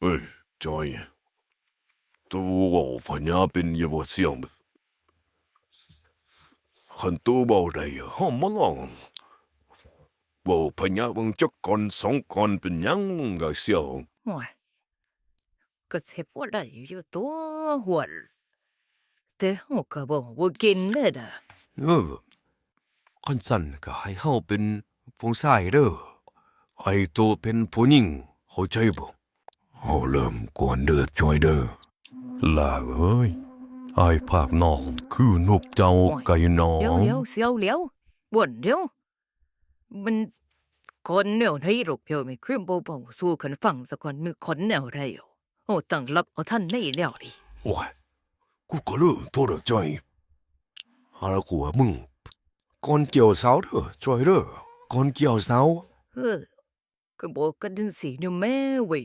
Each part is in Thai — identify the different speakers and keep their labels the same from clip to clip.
Speaker 1: เอ้ยจอยตัวพญาเป็นยาวเสียงขันตัวเบาได้ห้องมาลองบ่พญาบังจักก่อนสองก่อนเป็นหยังก็เสียว
Speaker 2: โอ้ยก็เจ็บปวดได้อยู่ตัวหัวแต่หัวก็บอกว่ากินได้ด่ะ
Speaker 3: เออคันสั่นก็ให้เฮาเป็นผู้ชายเด้อไอ้ตัวเป็นผู้หญิงเข้าใจบ่
Speaker 1: เอาเริ่มกวนเดือดจอยเด้อ
Speaker 3: ลาเอ้ยไอ้ภาคน้องคือนกเจ้าไก่น้อ
Speaker 2: เดี๋ยว
Speaker 3: ง
Speaker 2: เดี๋ยวเสียวเดี๋ยวบ่นเดี๋ยวมันคนแนวไหนหรอกเพียวไม่ขึ้นเบาๆสู้กันฟังสักคนมือคนแนวไรอยู่โอ้ตั้งรับเอาท่านในแล้วดิ
Speaker 1: โอ้ยกูก็รู้ตัวเด้อจอยหาละกูว่ามึงก่อนเกี่ยวเสาเด้อจอยเด้อก่อนเกี่ยวเสา
Speaker 2: เออก็บอกกันถึงสีเนี่ยแม่เว้ย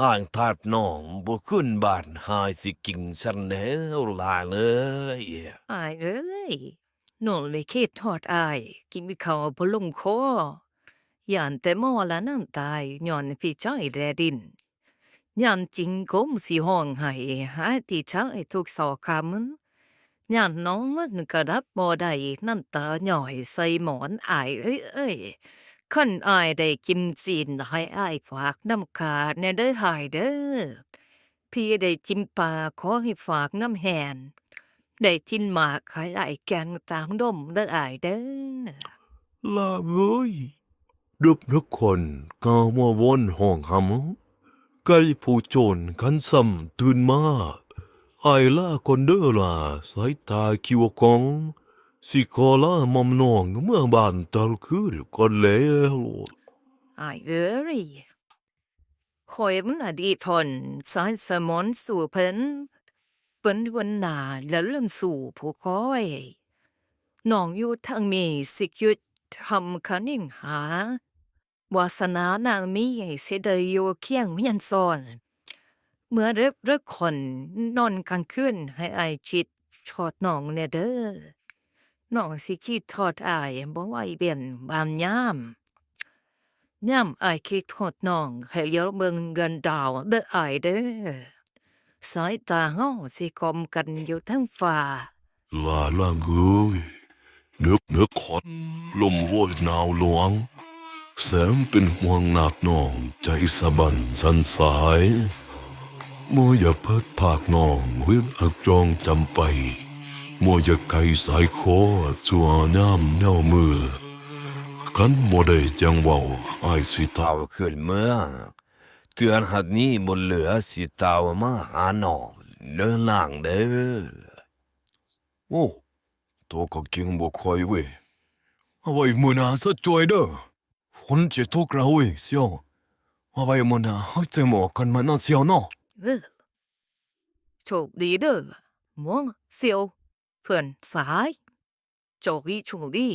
Speaker 1: ห่างเจ้าสิมนมองยุ่งท้องไก่ดงกว้าดน้องบ่ขึ้นบ้านหายสิกิ่งสันแล้วลาเลย
Speaker 2: อายเอ้ยนอนไม่คิดทอดอาย กินมีข้าวพลงคอย่านแต่มอละนั่นตายย้อนพี่ชายแดดินย้อนจริงกมสิห้องให้หาที่ชายทุกสอคำย้อนน้องมันกระดับบ่ได้นั่นตาหน่อยใส่หมอนอายเอ้ยเอ้ย ขันอายได้กิมจีนให้อายฝากน้ำขาดแน่เด้อหายเด้อพี่ได้จิ้มปลาขอให้ฝากน้ำแหนได้จินหมากขายไอ้แกงต่างดมได้อายเด้อ
Speaker 1: ลาเอ้ยดึบนักคนกามาวนห้องหำไก่ผู้โจรกันซ้ำตื่นมาไอ้ล่าคนเด้อล่ะสายตาคิวกอง สิขอลามอมน้องเมื่อบ้านตลคือก่อนแล้ว
Speaker 2: อายเอ้ยคอยมันอดีตพนสายสมอนสู่เพิ่นเป็นวันหนาแล้วเริ่มสู่ผู้คอยน้องอยู่ทางมีสิหยุดทำคันิ่งหาวาสนานางมีเสดยอยู่เคียงเมียนซอนเมื่อเร็บเร็กคนนอนกลางคืนให้ไอจิตชอดน้องเนี่ยเด้อ น้องสิคิดทอดอายบ่ไหวเบียนบามยามยามอคิดทอดน้องให้เลี้ยวเบิ่งเงินดาวเด้ออเด้อสายตาเฮาสิกลมกันอยู่ทั้งฟ้า
Speaker 1: ลาลาเอ้ยนึกนึกขอดลมโวยหนาวหลวง แสมเป็นห่วงหนักน้องใจสะบันสันสายมัวอย่าเพิดภาคน้องเวียนอักจองจำไป มัวอย่าไกลสายคอจัวน้ำเน่ามือกันบ่ได้จังเว้าอายสิตา
Speaker 3: เตาขึ้นเมืองเตือนหัดนี้บนเหลือสิเตามาหาน้องเดินล่างเด้อ
Speaker 1: โอ้ตัวก็เก่งบ่ค่อยเว้ยเอาไว้มื้อหน้าซะจอยเด้อฝนจะตกแล้วเว้ยเสี่ยวเอาไว้มื้อหน้าเฮาจะหมอกกันมาเนาะเสี่ยวเนาะ
Speaker 2: เออโชคดีเด้อหมวงเสียว เพื่อนสายโชคดีโชคดี